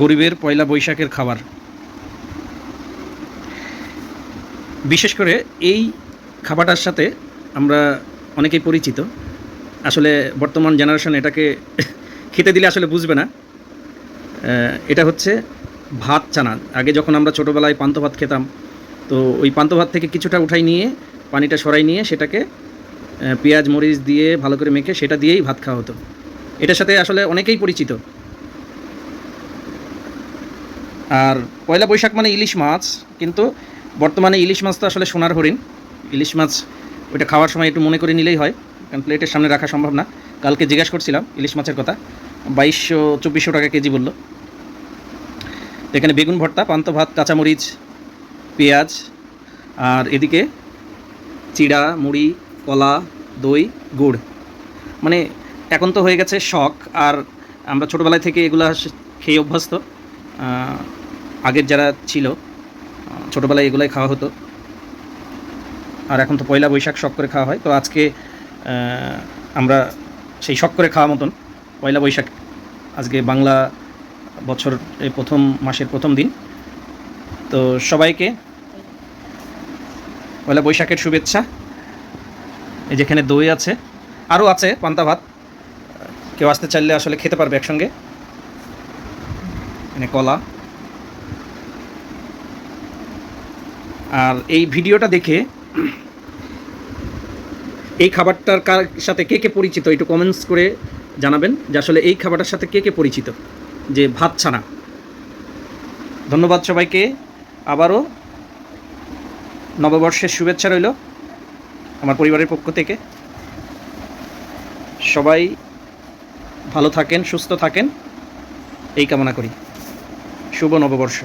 গরিবের পয়লা বৈশাখের খাবার। বিশেষ করে এই খাবারটার সাথে আমরা অনেকেই পরিচিত। আসলে বর্তমান জেনারেশন এটাকে খেতে দিলে আসলে বুঝবে না। এটা হচ্ছে ভাত চানা আগে যখন আমরা ছোটোবেলায় পান্ত ভাত খেতাম, তো ওই পান্ত ভাত থেকে কিছুটা উঠাই নিয়ে, পানিটা সরাই নিয়ে সেটাকে পেঁয়াজ, মরিচ দিয়ে ভালো করে মেখে সেটা দিয়েই ভাত খাওয়া হতো। এটার সাথে আসলে অনেকেই পরিচিত। আর পয়লা বৈশাখ মানে ইলিশ মাছ, কিন্তু বর্তমানে ইলিশ মাছ তো আসলে সোনার হরিণ। ইলিশ মাছ ওইটা খাওয়ার সময় একটু মনে করে নিলেই হয়, কারণ প্লেটের সামনে রাখা সম্ভব না। কালকে জিজ্ঞাসা করছিলাম ইলিশ মাছের কথা, বাইশশো, চব্বিশশো টাকা কেজি বলল। এখানে বেগুন ভর্তা, পান্ত ভাত, কাঁচামরিচ, পেঁয়াজ, আর এদিকে চিড়া, মুড়ি, কলা, দই, গুড়। মানে এখন তো হয়ে গেছে শখ, আর আমরা ছোটোবেলায় থেকে এগুলো খেয়ে অভ্যস্ত। আগের যারা ছিল ছোটোবেলায় এগুলাই খাওয়া হতো। আর এখন তো পয়লা বৈশাখ শখ করে খাওয়া হয়। তো আজকে আমরা সেই শখ করে খাওয়া মতন পয়লা বৈশাখ, আজকে বাংলা বছর প্রথম মাসের প্রথম দিন। তো সবাইকে পয়লা বৈশাখের শুভেচ্ছা। এই যেখানে দই আছে আরও আছে পান্তা ভাত। কেউ আসতে চাইলে আসলে খেতে পারবে একসঙ্গে। এখানে কলা। আর এই ভিডিওটা দেখে এই খাবারটার কার সাথে কে কে পরিচিত একটু কমেন্টস করে জানাবেন যে আসলে এই খাবারটার সাথে কে কে পরিচিত, যে ভাত ছানা ধন্যবাদ সবাইকে। আবারও নববর্ষের শুভেচ্ছা রইল আমার পরিবারের পক্ষ থেকে। সবাই ভালো থাকেন, সুস্থ থাকেন। এই কামনা করি। শুভ নববর্ষ।